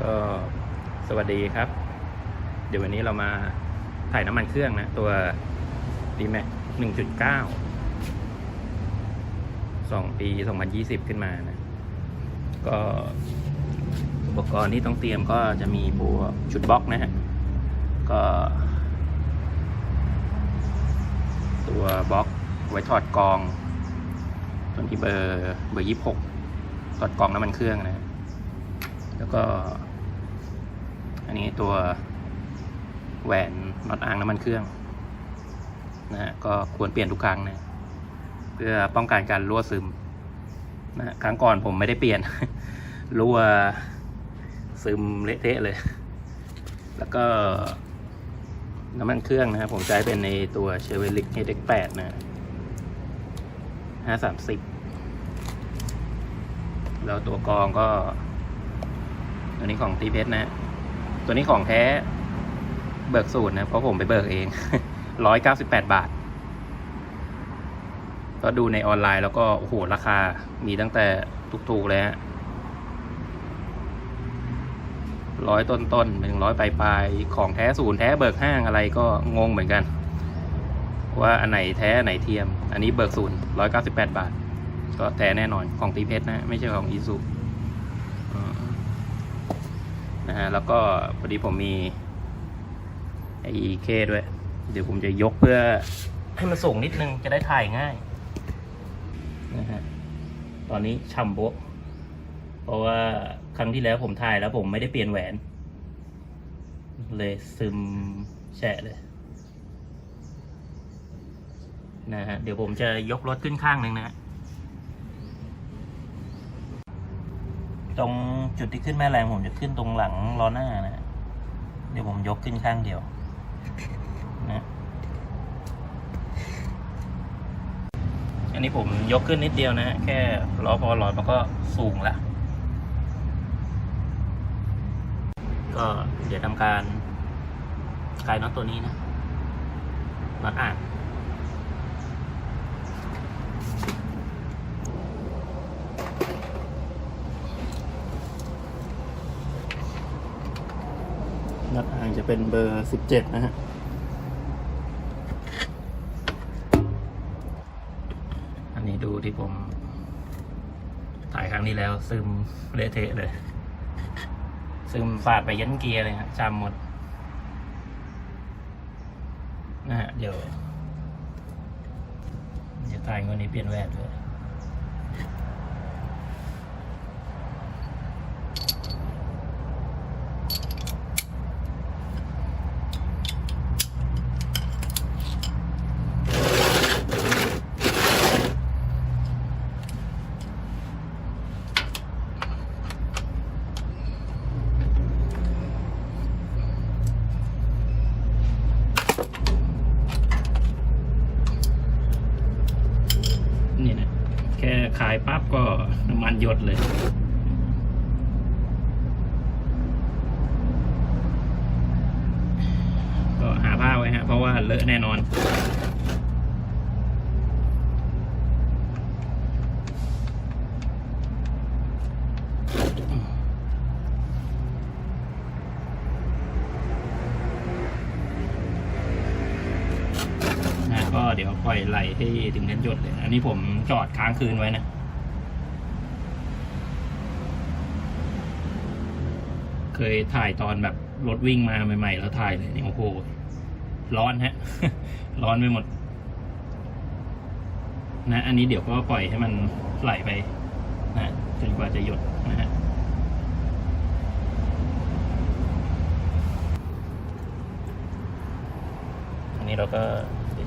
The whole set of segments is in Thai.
ก็สวัสดีครับ เดี๋ยววันนี้เรามาถ่ายน้ำมันเครื่องนะ ตัว d m a x 1.9 2 ปี 2020 ขึ้นมานะ ก็อุปกรณ์ที่ต้องเตรียมก็จะมีบัวชุดบล็อกนะฮะ ก็ ตัวบล็อกไว้ถอดกองตัวที่เบอร์เบอร์ยี่หกถอดกองน้ำมันเครื่องนะแล้วก็ อันนี้ตัวแหวนน็อตอ่างน้ำมันเครื่องนะฮะก็ควรเปลี่ยนทุกครั้งนะเพื่อป้องกันการรั่วซึมนะครั้งก่อนผมไม่ได้เปลี่ยน รั่วซึมเละเทะเลย แล้วก็น้ำมันเครื่องนะครับผมใช้เป็นในตัวเชเวลิก HX8 นะ530 แล้วตัวกรองก็ ตัวนี้ของตีเพชรนะ ตัวนี้ของแท้เบิกสูตรนะ เพราะผมไปเบิกเองร้อยเก้าสิบแปดบาท ก็ดูในออนไลน์แล้วก็ โอ้โห ราคามีตั้งแต่ถูกๆเลยฮะร้อยต้นต้นหนึ่งร้อยปลายปลายๆของแท้ศูนย์แท้เบิกห้างอะไรก็งงเหมือนกัน ว่าอันไหนแท้อันไหนเทียม อันนี้เบิกศูนย์ร้อยเก้าสิบแปดบาท ก็แท้แน่นอนของตีเพชรนะ ไม่ใช่ของอีซู นะฮะแล้วก็พอดีผมมีไอเคด้วย เดี๋ยวผมจะยกเพื่อให้มันสูงนิดนึงจะได้ถ่ายง่ายนะฮะตอนนี้ช่ำโบะเพราะว่าครั้งที่แล้วผมถ่ายแล้วผมไม่ได้เปลี่ยนแหวน เลยซึมแฉะเลยนะฮะเดี๋ยวผมจะยกรถขึ้นข้างหนึ่งนะฮะ ตรงจุดที่ขึ้นแม่แรงผมจะขึ้นตรงหลังล้อหน้านะ เดี๋ยวผมยกขึ้นข้างเดียวนะอันนี้ผมยกขึ้นนิดเดียวนะแค่ล้อพอลอยมันก็สูงละก็เดี๋ยวทำการคลายน็อตตัวนี้นะน็อตอ่าง น็อตอ่างจะ เป็นเบอร์สิบเจ็ดนะฮะอันนี้ดูที่ผมถ่ายครั้งนี้แล้ว ซึมเละเทะเลย ซึมฝาดไปยันเกียร์เลยฮะจำหมดนะฮะเดี๋ยวจะถ่ายวันนี้เปลี่ยนแวดเลย นี่นะ แค่ขายปั๊บก็น้ำมันหยดเลยก็หาผ้าไว้ฮะ เพราะว่าเลอะแน่นอน อยไหลให้ถึงเน้นหยดเลยอันนี้ผมจอดค้างคืนไว้นะ เคยถ่ายตอนแบบรถวิ่งมาใหม่ ๆ แล้วถ่ายเลยนี่โอ้โห ร้อนฮะ ร้อนไปหมด นะ อันนี้เดี๋ยวก็ปล่อยให้มันไหลไปนะจนกว่าจะหยดนะฮะอันนี้เราก็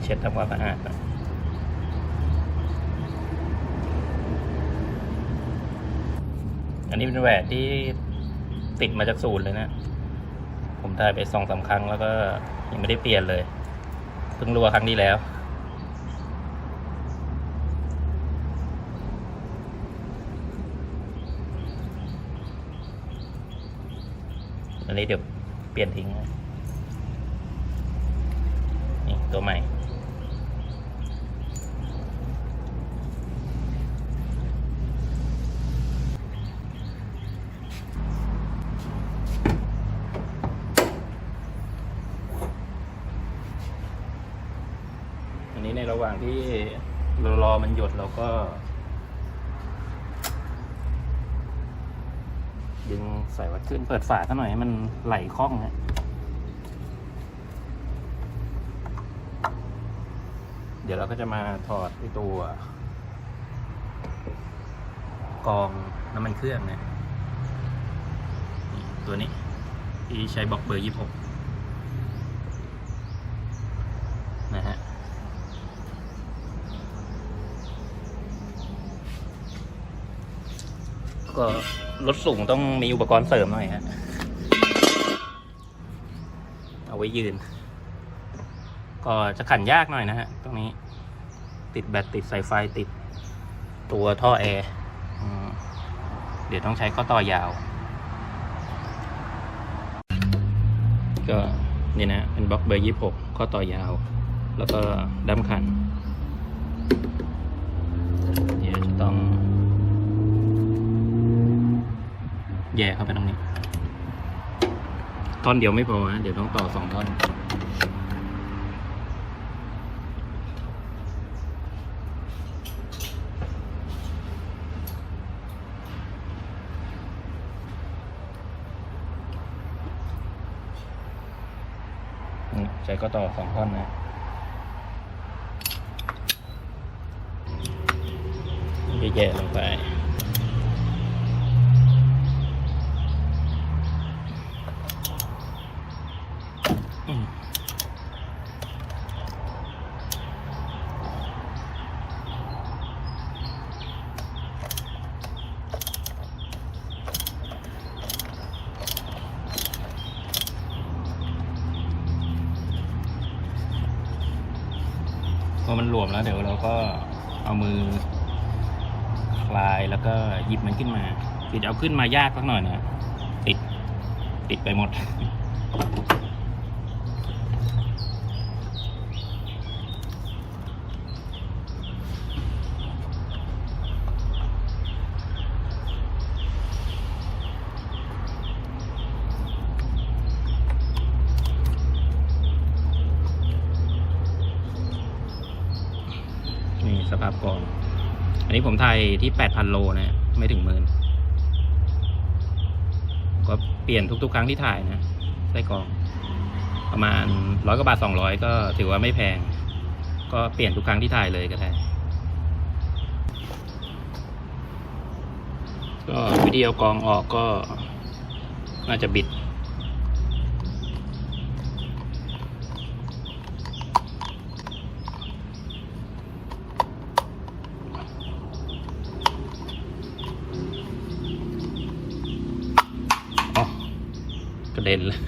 เช็ดทำความสะอาดนะอันนี้เป็นแหวนที่ติดมาจากศูนย์เลยนะ ผมถ่ายไปสองสาครั้งแล้วก็ยังไม่ได้เปลี่ยนเลย เพิ่งรัวครั้งนี้แล้ว อันนี้เดี๋ยวเปลี่ยนทิ้ง นี่ตัวใหม่ ระหว่าง ที่เรารอมันหยดเราก็ ดึงใส่วัดขึ้นเปิดฝาซะหน่อยให้มันไหลคล่องนะเดี๋ยวเราก็จะมาถอดไอตัว กองน้ำมันเครื่องนะนี่ตัวนี้ ที่ใช้บล็อกเบอร์ยี่หกนะฮะ ก็รถสูงต้องมีอุปกรณ์เสริมหน่อยฮะ เอาไว้ยืน ก็จะขันยากหน่อยนะฮะ ตรงนี้ ติดแบตติดสายไฟติดตัวท่อแอร์เดี๋ยวต้องใช้ข้อต่อยาว ก็นี่นะ เป็นบล็อกเบอร์ยี่หกข้อต่อยาว แล้วก็ดั้มขันเดี๋ย แย่เข้าไปตรงนี้ ท่อนเดียวไม่พอนะเดี๋ยวต้องต่อสองท่อน ใช้ก็ต่อสองท่อนนะแย่ๆลงไป อืมพอมันหลวมแล้วเดี๋ยวเราก็เอามือ คลายแล้วก็หยิบมัน ขึ้นมา คือจะเอาขึ้นมายากสักหน่อยนะติดติดไปหมด นี่สภาพกอง อั นี้ผมถ่ายที่แปดพันโลนะไม่ถึงหมื่นก็เปลี่ยนทุก ๆ ครั้งที่ถ่ายนะไส้กรอง ประมาณร้อยกว่าบาทสองร้อยก็ถือว่าไม่แพง ก็เปลี่ยนทุกครั้งที่ถ่ายเลยก็ได้ก็วิธีเอากรองออกก็น่าจะบิด อ๋อกระเด็นเลย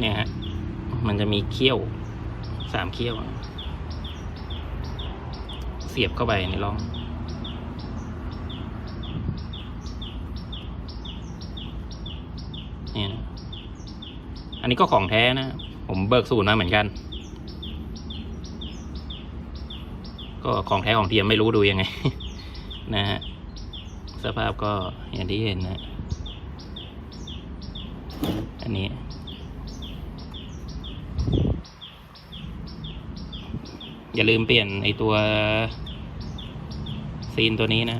เนี่ยฮะ มันจะมีเขี้ยวสามเขี้ยว เสียบเข้าไปในร่อง เนี่ยนะอันนี้ก็ของแท้นะ ผมเบิกสูตรมาเหมือนกัน ก็ของแท้ของเทียมไม่รู้ดูยังไง นะฮะ สภาพก็อย่างที่เห็นนะ อันนี้ อย่าลืมเปลี่ยนไอตัวซีนตัวนี้นะ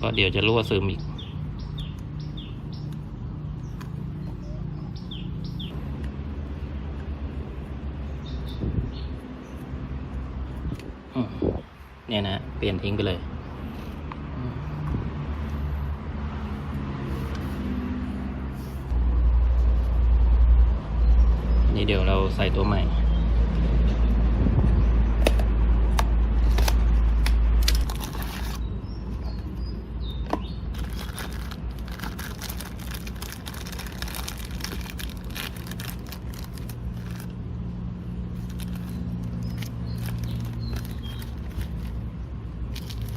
ก็เดี๋ยวจะรั่วซึมอีก เนี่ยนะ เปลี่ยนทิ้งไปเลยอืมนี่ เดี๋ยวเราใส่ตัวใหม่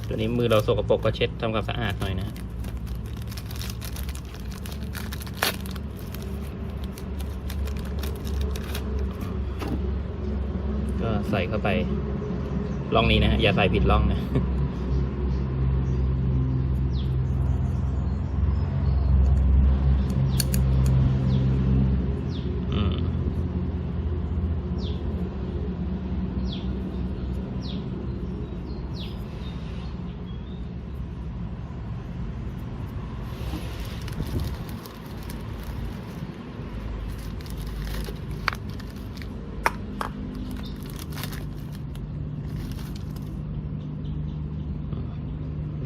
ตัวนี้มือเราสกปรกก็เช็ดทำความสะอาดหน่อยนะ ก็ ใส่เข้าไปร่องนี้นะฮะอย่าใส่ผิดร่องนะ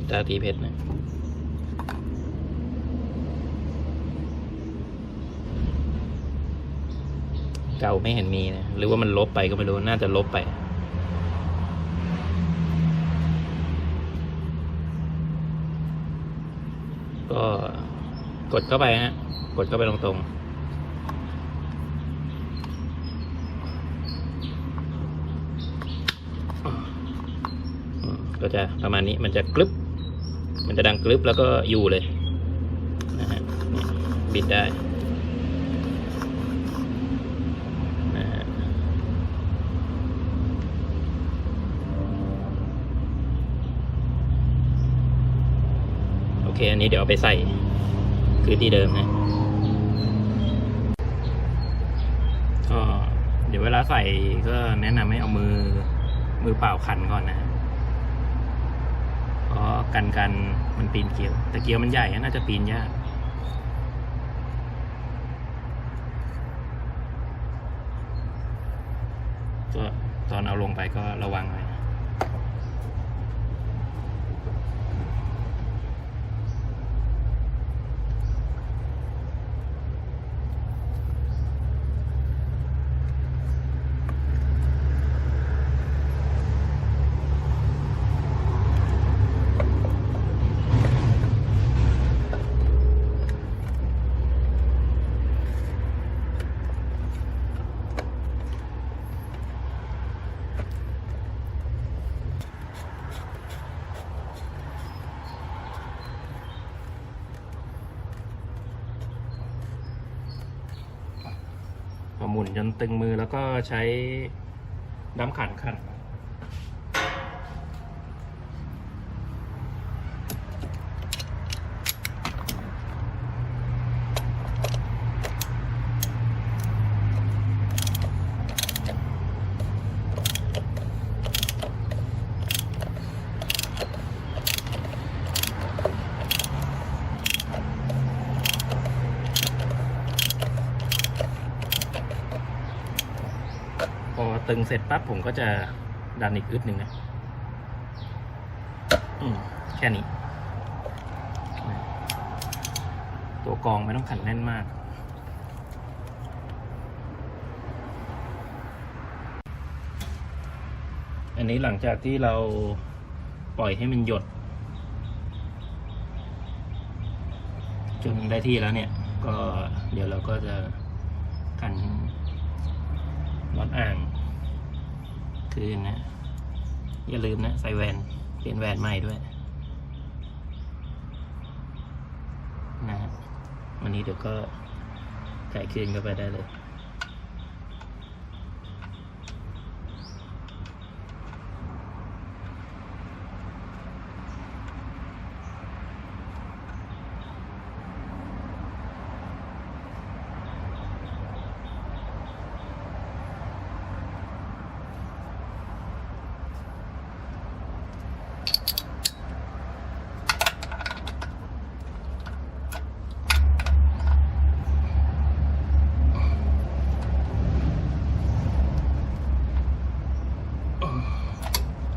ตาตีเพชรนะเก่าไม่เห็นมีนะ หรือว่ามันลบไปก็ไม่รู้ น่าจะลบไป ก็กดเข้าไปฮะ กดเข้าไปตรงๆก็จะประมาณนี้มันจะกรึบ มันจะดังกรึบแล้วก็อยู่เลยนะฮะบิดได้นะฮะโอเค อันนี้เดี๋ยวเอาไปใส่คือที่เดิมนะก็เดี๋ยวเวลาใส่ก็แนะนำให้เอามือมือเปล่าขันก่อนนะ กันกันมันปีนเกลียว แต่เกลียวมันใหญ่น่าจะปีนยากก็ตอนเอาลงไปก็ระ จนตึงมือแล้วก็ใช้น้ำขันขัน งเสร็จปั๊บผมก็จะดันอีกอึดหนึ่งนะอืมแค่นี้ ตัวกองไม่ต้องขันแน่นมาก อันนี้หลังจากที่เราปล่อยให้มันหยด จนได้ที่แล้วเนี่ย ก็เดี๋ยวเราก็จะกันน็อตอ่าง คืนนะ อย่าลืมนะ ใส่แวนเปลี่ยนแวนใหม่ด้วยนะวันนี้เดี๋ยวก็ใส่คืนเข้าไปได้เลย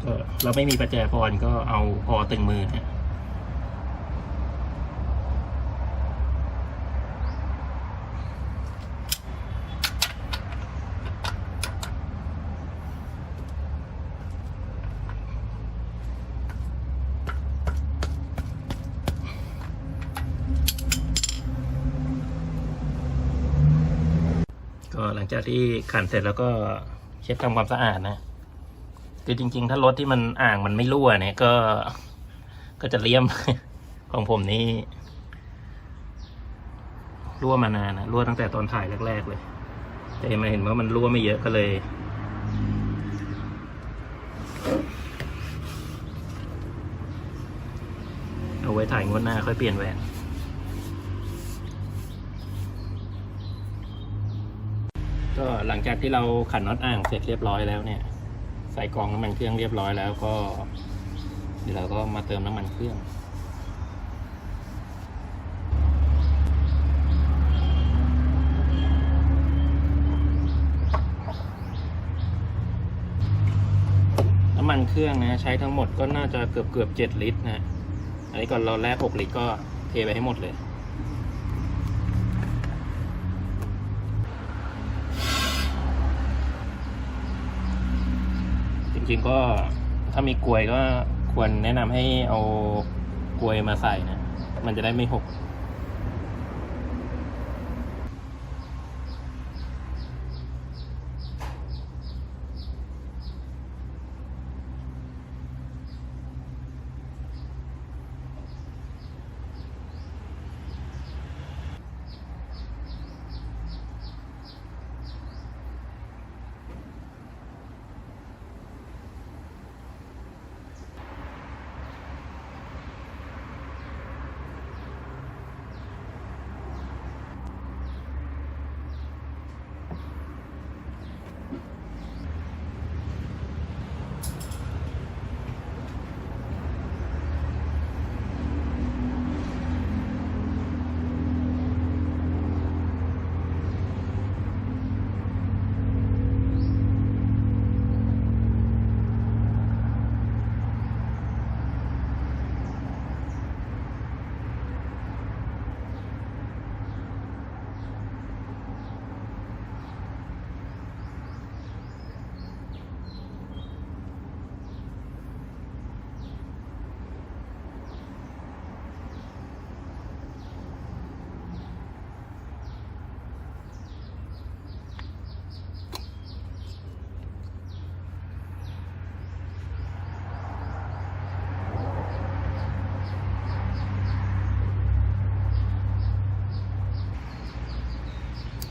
ก็ เราไม่มีประแจพรก็เอาพอตึงมือเนี่ยก็หลังจากที่ขันเสร็จแล้วก็เช็ดทำความสะอาดนะ คือจริง ๆ ถ้ารถที่มันอ่างมันไม่รั่วเนี่ยก็ ก็จะเลี่ยม ของผมนี่รั่วมานานนะรั่วตั้งแต่ตอนถ่ายแรก ๆ เลย แต่มาเห็นว่ามันรั่วไม่เยอะก็เลย เอาไว้ถ่ายงวดหน้าค่อยเปลี่ยนแหวนก็หลังจากที่เราขันน็อตอ่างเสร็จเรียบร้อยแล้วเนี่ย ใส่กองน้ำมันเครื่องเรียบร้อยแล้วก็ เดี๋ยวเราก็มาเติมน้ำมันเครื่องน้ำมันเครื่องนะใช้ทั้งหมดก็น่าจะเกือบเกือบเจ็ดลิตรนะ อันนี้ก่อนเราแรกหกลิตรก็เทไปให้หมดเลย ริง ๆ ก็ถ้ามีกลวยก็ควรแนะนำให้เอากลวยมาใส่นะ มันจะได้ไม่หก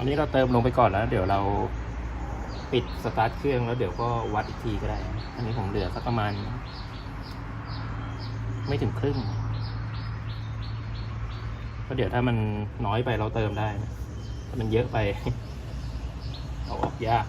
อันนี้เราเติมลงไปก่อนแล้ว เดี๋ยวเราปิดสตาร์ทเครื่องแล้วเดี๋ยวก็วัดอีกทีก็ได้ อันนี้ผมเหลือสักประมาณ ไม่ถึงครึ่งเพราะเดี๋ยวถ้ามันน้อยไปเราเติมได้นะถ้ามันเยอะไป เอาออกยาก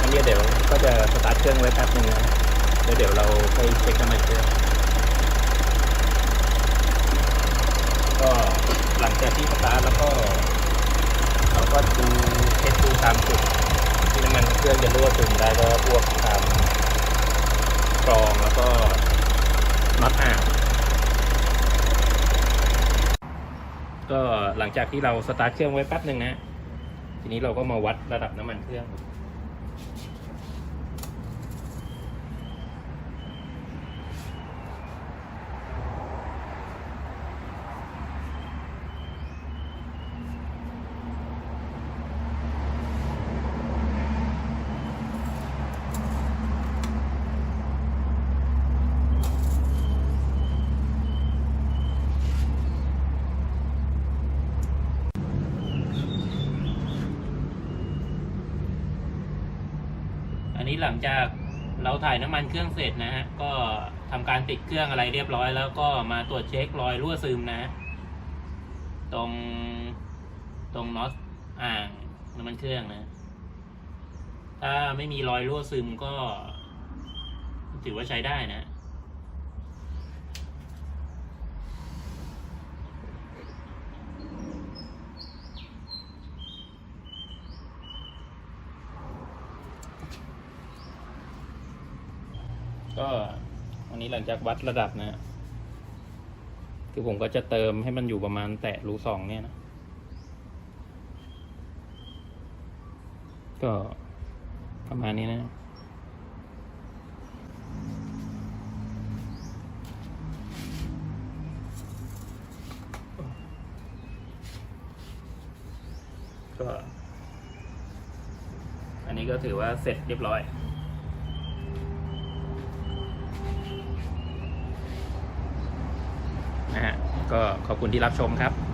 อันนี้เดี๋ยวก็จะสตาร์ทเครื่องไว้แป๊บนึงนะแล้วเดี๋ยวเราไปเช็คน้ำมันเครื่อง ก็หลังจากที่สตาร์ทแล้วก็ เราก็ดูเช็คดูตามจุดที่น้ำมันเครื่องจะรั่วซึม ได้ก็พวกตามกรองแล้วก็น็อตอ่างก็หลังจากที่เราสตาร์ทเครื่องไว้แป๊บหนึ่งนะ ทีนี้เราก็มาวัดระดับน้ำมันเครื่อง หลังจากเราถ่ายน้ำมันเครื่องเสร็จนะฮะ ก็ทำการติดเครื่องอะไรเรียบร้อย แล้วก็มาตรวจเช็ครอยรั่วซึมนะฮะตรงตรงน็อตอ่างน้ำมันเครื่องนะ ถ้าไม่มีรอยรั่วซึมก็ ถือว่าใช้ได้นะ ก็อั นี้หลังจากวัดระดับนะฮะคือผมก็จะเติมให้มันอยู่ประมาณแตะรูสองเนี่ยนะ ก็ประมาณนี้นะก็ อันนี้ก็ถือว่าเสร็จเรียบร้อย นะฮะ ก็ขอบคุณที่รับชมครับ